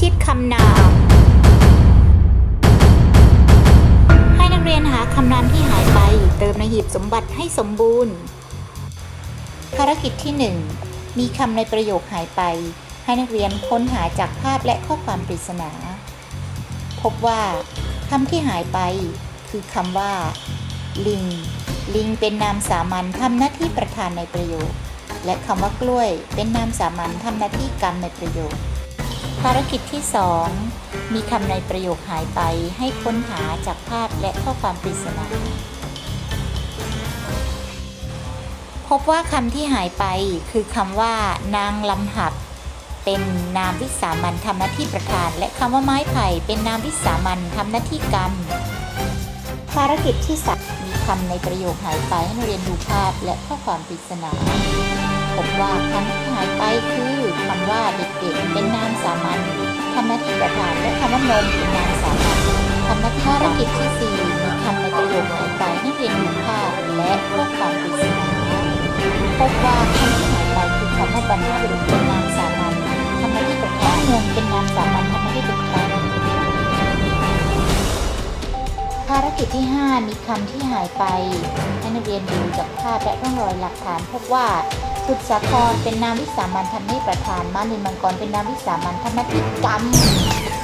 ชิตคำนาม ให้นักเรียนหาคำนามที่หายไป เติมในหีบสมบัติให้สมบูรณ์ ภารกิจที่ 1 มีคำในประโยคหายไป ให้นักเรียนค้นหาจากภาพและข้อความปริศนา พบว่าคำที่หายไป คือคำว่า ลิง ลิงเป็นนามสามัญทำหน้าที่ประธานในประโยคและคำว่ากล้วยเป็นนามสามัญทำหน้าที่กรรมในประโยค ภารกิจที่ 2 มีคำในประโยคหายไปให้ค้นหาจากภาพและข้อความปริศนาพบว่าคำที่หายไปคือคำว่านางลำหับ เป็นนามวิสามันทำหน้าที่ประธาน และคำว่าไม้ไผ่เป็นนามวิสามันทำหน้าที่กรรม ภารกิจที่สามมีคำในประโยคหายไปให้นักเรียนดูภาพและข้อความปริศนาพบว่าคำที่หายไปคือคำว่าเด็กๆเป็น ละคำว่านมเป็นนามสามัญทำหน้าภารกิจที่สี่มีคำในประโยคหายไปให้นักเรียนดูภาพและข้อความปริศนาพบว่าคำที่หายไปคือคำว่าบรรพบุรุษเป็นนามสามัญทำหน้าที่ประธานเมืองเป็นนามสามัญทำหน้าที่ประธานภารกิจที่ 5 มีคำที่หายไปให้นักเรียนดูจากภาพและร่องรอยหลักฐานพบว่าสุดสาครเป็นนามวิสามันทำหน้าที่ประธานมานินมังกรเป็นนามวิสามันทำหน้าที่กรรม